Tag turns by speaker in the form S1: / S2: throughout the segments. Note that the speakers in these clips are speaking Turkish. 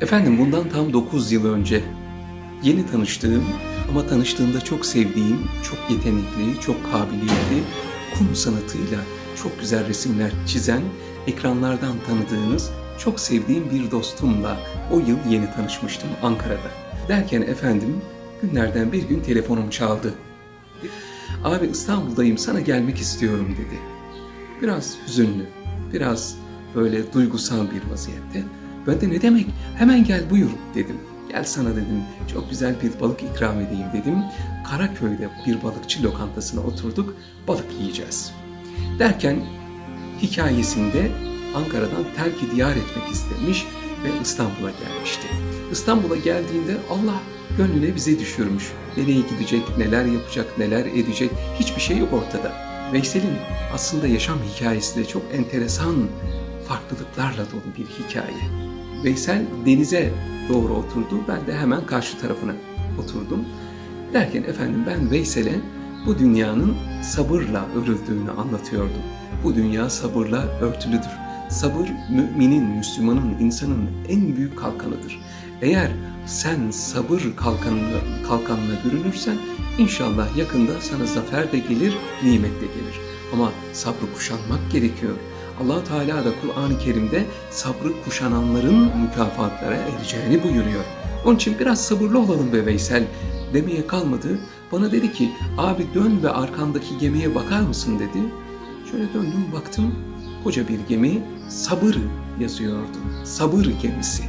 S1: Efendim bundan tam 9 yıl önce yeni tanıştığım ama tanıştığımda çok sevdiğim, çok yetenekli, çok kabiliyetli, kum sanatıyla çok güzel resimler çizen, ekranlardan tanıdığınız, çok sevdiğim bir dostumla o yıl yeni tanışmıştım Ankara'da. Derken efendim günlerden bir gün telefonum çaldı. Abi İstanbul'dayım sana gelmek istiyorum dedi. Biraz hüzünlü, biraz böyle duygusal bir vaziyette. Ben de ne demek hemen gel buyur dedim. Gel sana dedim çok güzel bir balık ikram edeyim dedim. Karaköy'de bir balıkçı lokantasına oturduk balık yiyeceğiz. Derken hikayesinde Ankara'dan terk diyar etmek istemiş ve İstanbul'a gelmişti. İstanbul'a geldiğinde Allah gönlüne bize düşürmüş. Nereye gidecek, neler yapacak, neler edecek hiçbir şey yok ortada. Veysel'in aslında yaşam hikayesi de çok enteresan farklılıklarla dolu bir hikaye. Veysel denize doğru oturdu. Ben de hemen karşı tarafına oturdum. Derken efendim ben Veysel'e bu dünyanın sabırla örüldüğünü anlatıyordum. Bu dünya sabırla örtülüdür. Sabır müminin, Müslümanın, insanın en büyük kalkanıdır. Eğer sen sabır kalkanına, kalkanına bürünürsen inşallah yakında sana zafer de gelir, nimet de gelir. Ama sabrı kuşanmak gerekiyor. Allah Teala da Kur'an-ı Kerim'de sabrı kuşananların mükafatlara ereceğini buyuruyor. Onun için biraz sabırlı olalım be Veysel demeye kalmadı. Bana dedi ki abi dön ve arkandaki gemiye bakar mısın dedi. Şöyle döndüm baktım koca bir gemi sabır yazıyordu. Sabır gemisi.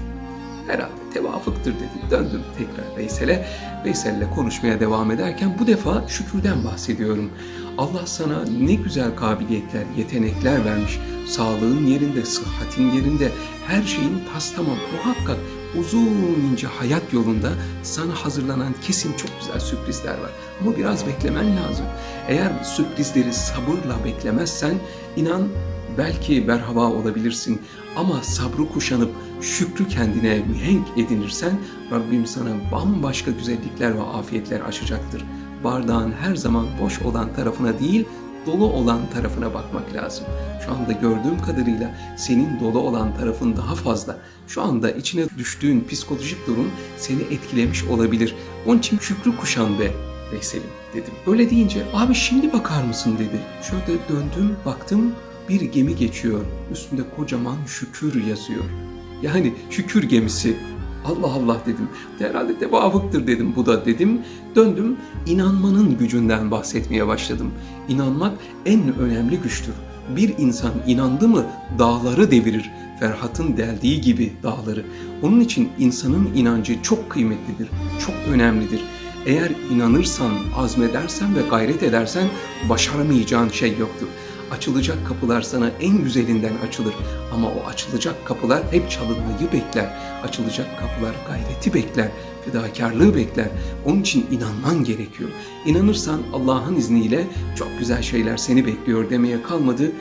S1: Herhalde tevafıktır dedi. Döndüm tekrar Veysel'e. Veysel'le konuşmaya devam ederken bu defa şükürden bahsediyorum. Allah sana ne güzel kabiliyetler, yetenekler vermiş. Sağlığın yerinde, sıhhatin yerinde, her şeyin tas tamam. Muhakkak uzun ince hayat yolunda sana hazırlanan kesin çok güzel sürprizler var. Ama biraz beklemen lazım. Eğer sürprizleri sabırla beklemezsen inan belki berhava olabilirsin ama sabrı kuşanıp şükrü kendine mihenk edinirsen Rabbim sana bambaşka güzellikler ve afiyetler açacaktır. Bardağın her zaman boş olan tarafına değil, dolu olan tarafına bakmak lazım. Şu anda gördüğüm kadarıyla senin dolu olan tarafın daha fazla. Şu anda içine düştüğün psikolojik durum seni etkilemiş olabilir. Onun için şükrü kuşan be Veysel'im dedim. Öyle deyince abi şimdi bakar mısın dedi. Şöyle döndüm baktım bir gemi geçiyor. Üstünde kocaman şükür yazıyor. Yani şükür gemisi. Allah Allah dedim. Herhalde tevafıktır dedim bu da dedim. Döndüm inanmanın gücünden bahsetmeye başladım. İnanmak en önemli güçtür. Bir insan inandı mı dağları devirir. Ferhat'ın deldiği gibi dağları. Onun için insanın inancı çok kıymetlidir, çok önemlidir. Eğer inanırsan, azmedersen ve gayret edersen başaramayacağın şey yoktur. Açılacak kapılar sana en güzelinden açılır. Ama o açılacak kapılar hep çalınmayı bekler. Açılacak kapılar gayreti bekler, fedakarlığı bekler. Onun için inanman gerekiyor. İnanırsan Allah'ın izniyle çok güzel şeyler seni bekliyor demeye kalmadı.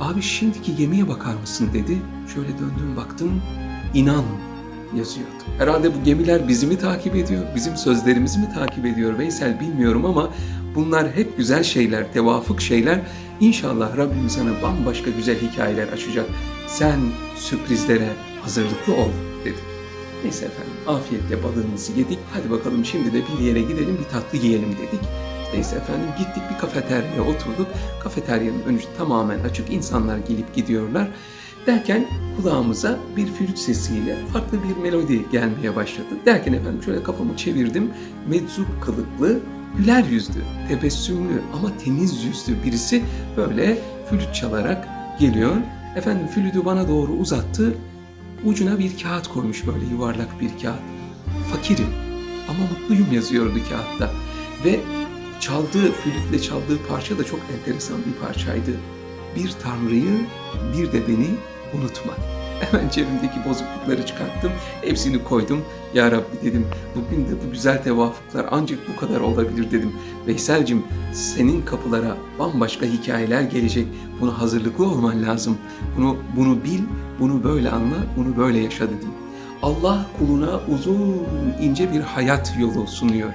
S1: Abi şimdiki gemiye bakar mısın dedi. Şöyle döndüm baktım. İnan yazıyordu. Herhalde bu gemiler bizi mi takip ediyor, bizim sözlerimizi mi takip ediyor Veysel bilmiyorum ama bunlar hep güzel şeyler, tevafuk şeyler. İnşallah Rabbim sana bambaşka güzel hikayeler açacak. Sen sürprizlere hazırlıklı ol dedi. Neyse efendim afiyetle balığımızı yedik. Hadi bakalım şimdi de bir yere gidelim bir tatlı yiyelim dedik. Neyse efendim gittik bir kafeteryaya oturduk. Kafeteryanın önü tamamen açık. insanlar gelip gidiyorlar. Derken kulağımıza bir flüt sesiyle farklı bir melodi gelmeye başladı. Derken efendim şöyle kafamı çevirdim. Meczup kılıklı, güler yüzlü, tebessümlü ama temiz yüzlü birisi böyle flüt çalarak geliyor. Efendim flütü bana doğru uzattı. Ucuna bir kağıt koymuş böyle yuvarlak bir kağıt. Fakirim ama mutluyum yazıyordu kağıtta. Ve çaldığı, flütle çaldığı parça da çok enteresan bir parçaydı. Bir tanrıyı, bir de beni unutma. Hemen cebimdeki bozuklukları çıkarttım. Hepsini koydum. Ya Rabbi dedim bugün de bu güzel tevafuklar ancak bu kadar olabilir dedim. Veysel'cim senin kapılara bambaşka hikayeler gelecek. Buna hazırlıklı olman lazım. Bunu, bunu bil, bunu böyle anla, bunu böyle yaşa dedim. Allah kuluna uzun ince bir hayat yolu sunuyor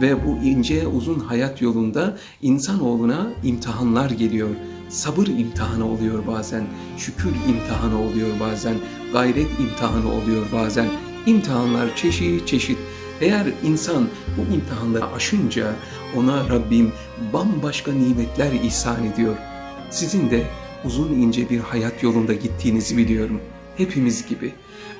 S1: ve bu ince uzun hayat yolunda insanoğluna imtihanlar geliyor. Sabır imtihanı oluyor bazen, şükür imtihanı oluyor bazen, gayret imtihanı oluyor bazen. İmtihanlar çeşit çeşit. Eğer insan bu imtihanları aşınca ona Rabbim bambaşka nimetler ihsan ediyor. Sizin de uzun ince bir hayat yolunda gittiğinizi biliyorum. Hepimiz gibi.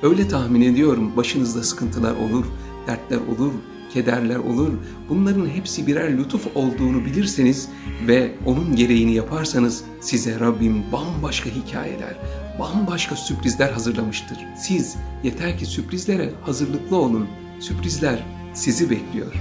S1: Öyle tahmin ediyorum başınızda sıkıntılar olur, dertler olur, kederler olur. Bunların hepsi birer lütuf olduğunu bilirseniz ve onun gereğini yaparsanız size Rabbim bambaşka hikayeler, bambaşka sürprizler hazırlamıştır. Siz yeter ki sürprizlere hazırlıklı olun. Sürprizler sizi bekliyor.